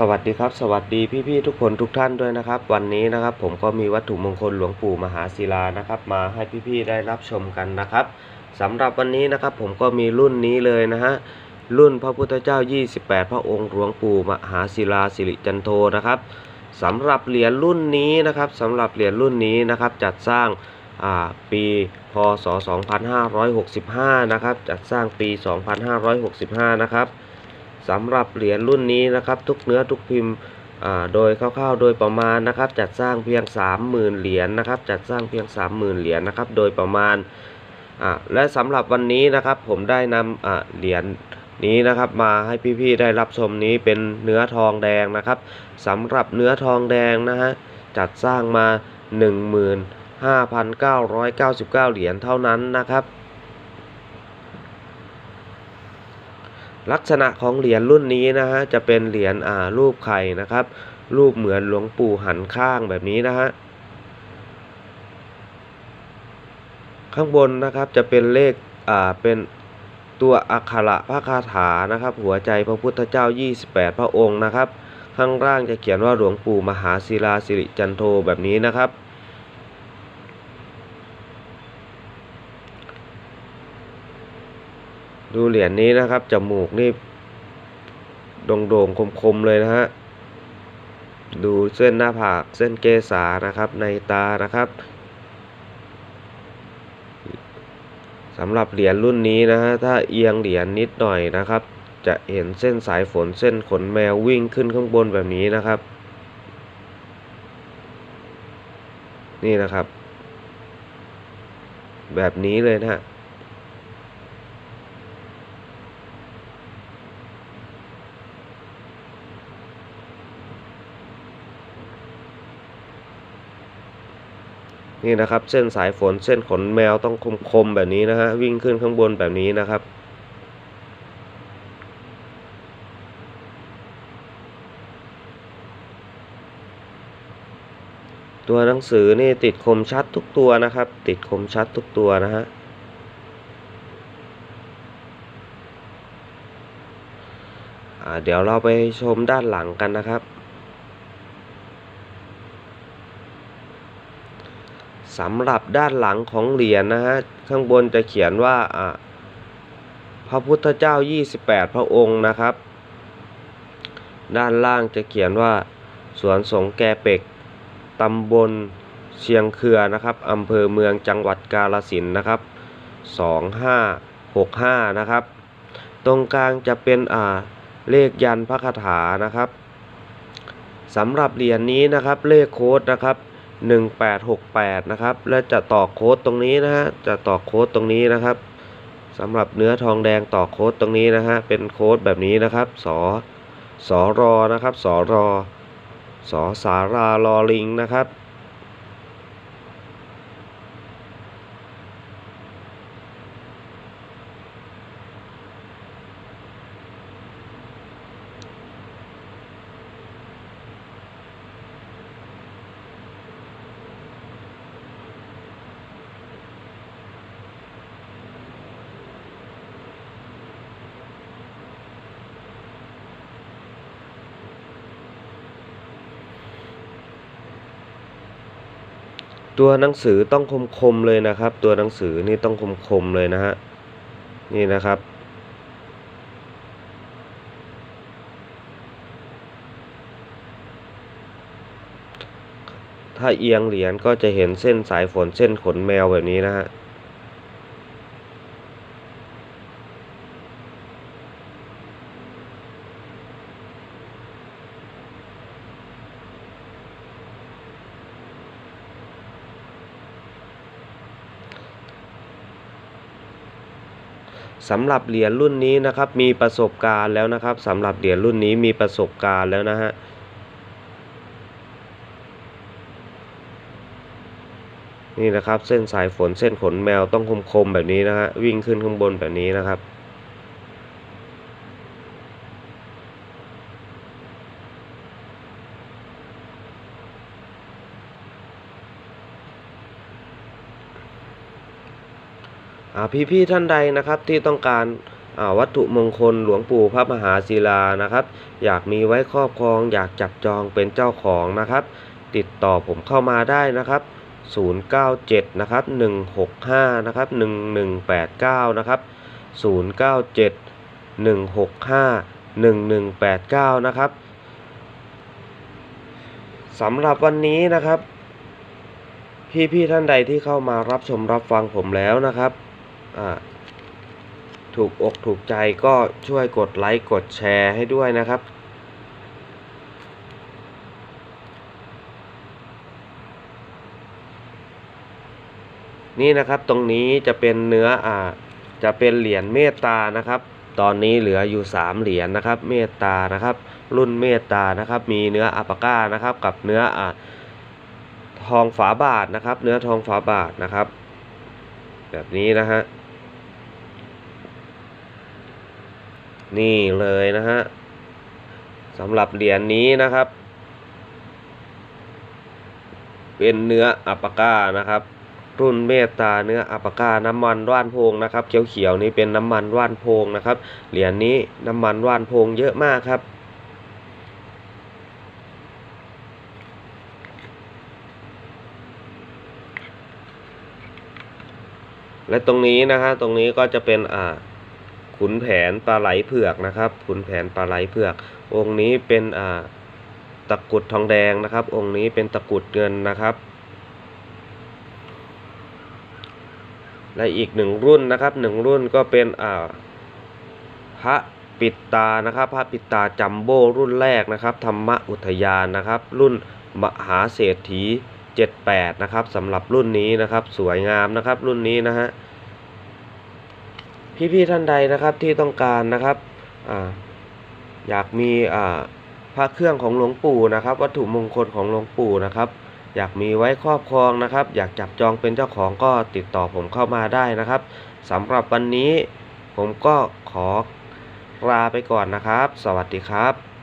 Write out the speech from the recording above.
สวัสดีครับ สวัสดีพี่ๆทุกคนทุกท่านด้วยนะครับ วันนี้นะครับผมก็มีวัตถุมงคลหลวงปู่มหาศิลานะครับ มาให้พี่ๆได้รับชมกันนะครับสำหรับวันนี้นะครับผมก็มีรุ่นนี้เลยนะฮะรุ่นพระพุทธเจ้า 28 พระองค์หลวงปู่มหาศิลาสิริจันโทนะครับสำหรับเหรียญรุ่นนี้นะครับสำหรับเหรียญรุ่นนี้นะครับจัดสร้างอ่าปีพศ 2565 นะครับจัดสร้างปี 2565 นะครับ สำหรับเหรียญรุ่นนี้นะครับทุกเนื้อทุกพิมพ์โดยคร่าวๆโดยประมาณนะครับ จัดสร้างเพียง 30,000 เหรียญนะครับ จัดสร้างเพียง 30,000 เหรียญนะครับโดยประมาณและสำหรับวันนี้นะครับผมได้นำเหรียญนี้นะครับมาให้พี่ๆได้รับชมนี้เป็นเนื้อทองแดงนะครับสำหรับเนื้อทองแดงนะฮะจัดสร้างมา 15,999 เหรียญเท่านั้นนะครับ ลักษณะของเหรียญรุ่นนี้นะฮะจะเป็นเหรียญอ่ารูปไข่นะครับ รูปเหมือนหลวงปู่หันข้างแบบนี้นะฮะข้างบนนะครับจะเป็นเลขอ่าเป็นตัวอักขระพระคาถานะครับ หัวใจพระพุทธเจ้า 28 พระองค์นะครับ ข้างล่างจะเขียนว่าหลวงปู่มหาศิลาสิริจันโทแบบนี้นะครับ ดูเหรียญนี้นะครับจมูกนี่โด่งๆคมๆเลยนะฮะดูเส้นหน้าผากเส้นเกษานะครับในตานะครับสำหรับเหรียญรุ่นนี้นะฮะถ้าเอียงเหรียญนิดหน่อยนะครับ จะเห็นเส้นสายฝนเส้นขนแมววิ่งขึ้นข้างบนแบบนี้นะครับ นี่นะครับ แบบนี้เลยนะฮะ นี่นะครับ เส้นสายฝนเส้นขนแมวต้องคมๆแบบนี้นะฮะวิ่งขึ้นข้างบนแบบนี้นะครับตัวหนังสือนี่ติดคมชัดทุกตัวนะครับ ติดคมชัดทุกตัวนะฮะเดี๋ยวเราไปชมด้านหลังกันนะครับ สำหรับด้านหลังของเหรียญนะฮะ ข้างบนจะเขียนว่าพระพุทธเจ้า 28 พระองค์นะครับ ด้านล่างจะเขียนว่า สวนสงแกเป็กตำบลเชียงเคือนะครับอำเภอเมืองจังหวัดกาฬสินนะครับ 2565 นะครับ ตรงกลางจะเป็นอ่าเลขยันพระคาถานะครับสำหรับเหรียญนี้นะครับเลขโค้ดนะครับ 1868 นะครับ และจะต่อโค้ดตรงนี้นะฮะ จะต่อโค้ดตรงนี้นะครับสำหรับเนื้อทองแดงต่อโค้ดตรงนี้นะฮะ เป็นโค้ดแบบนี้นะครับสอสอรอนะครับสอรอสอสารารอลิงนะครับ ตัวหนังสือต้องคมๆเลยนะครับ ตัวหนังสือนี่ต้องคมๆเลยนะฮะนี่นะครับถ้าเอียงเหรียญก็จะเห็นเส้นสายฝนเส้นขนแมวแบบนี้นะฮะ สำหรับเหรียญรุ่นนี้นะครับ มีประสบการณ์แล้วนะครับสำหรับเหรียญรุ่นนี้มีประสบการณ์แล้วนะฮะนี่นะครับ เส้นสายฝนเส้นขนแมวต้องคมๆแบบนี้นะฮะวิ่งขึ้นข้างบนแบบนี้นะครับ อ่าพี่ท่านใดนะครับที่ต้องการอาวัตถุมงคลหลวงปู่พระมหาศิลานะครับ อยากมีไว้ครอบครอง อยากจับจองเป็นเจ้าของนะครับ ติดต่อผมเข้ามาได้นะครับ 097 นะครับ 165 นะครับ 1189 นะครับ 097 165 1189 นะครับสำหรับวันนี้นะครับ พี่ๆท่านใดที่เข้ามารับชมรับฟังผมแล้วนะครับ ถูกอกถูกใจก็ช่วยกดไลค์กดแชร์ให้ด้วยนะครับ นี่นะครับตรงนี้จะเป็นเนื้ออ่าจะเป็นเหรียญเมตตานะครับ ตอนนี้เหลืออยู่ 3 เหรียญนะครับ เมตตานะครับ รุ่นเมตตานะครับ มีเนื้ออัปปาก้านะครับ กับเนื้ออ่าทองฝาบาทนะครับ เนื้อทองฝาบาทนะครับ แบบนี้นะฮะ นี่เลยนะฮะสำหรับเหรียญนี้นะครับ เป็นเนื้ออัปปาก้านะครับ รุ่นเมตตาเนื้ออัปปาก้าน้ำมันว่านโพงนะครับ เขียวๆนี้เป็นน้ำมันว่านโพงนะครับ เหรียญนี้น้ำมันว่านโพงเยอะมากครับและตรงนี้นะฮะตรงนี้ก็จะเป็นอ่า ขุนแผนปลาไหลเผือกนะครับ ขุนแผนปลาไหลเผือก องค์นี้เป็นอ่าตะกุดทองแดงนะครับ องค์นี้เป็นตะกุดเงินนะครับ และอีกหนึ่งรุ่นนะครับหนึ่งรุ่นก็เป็นอ่าพระปิดตานะครับพระปิดตาจัมโบ้รุ่นแรกนะครับ ธรรมอุทยานนะครับ รุ่นมหาเศรษฐี78นะครับสำหรับรุ่นนี้นะครับ สวยงามนะครับ รุ่นนี้นะฮะ พี่ๆท่านใดนะครับที่ต้องการนะครับออยากมีพระเครื่องของหลวงปู่นะครับ วัตถุมงคลของหลวงปู่นะครับ อยากมีไว้ครอบครองนะครับ อยากจับจองเป็นเจ้าของก็ติดต่อผมเข้ามาได้นะครับสำหรับวันนี้ผมก็ขอลาไปก่อนนะครับ สวัสดีครับ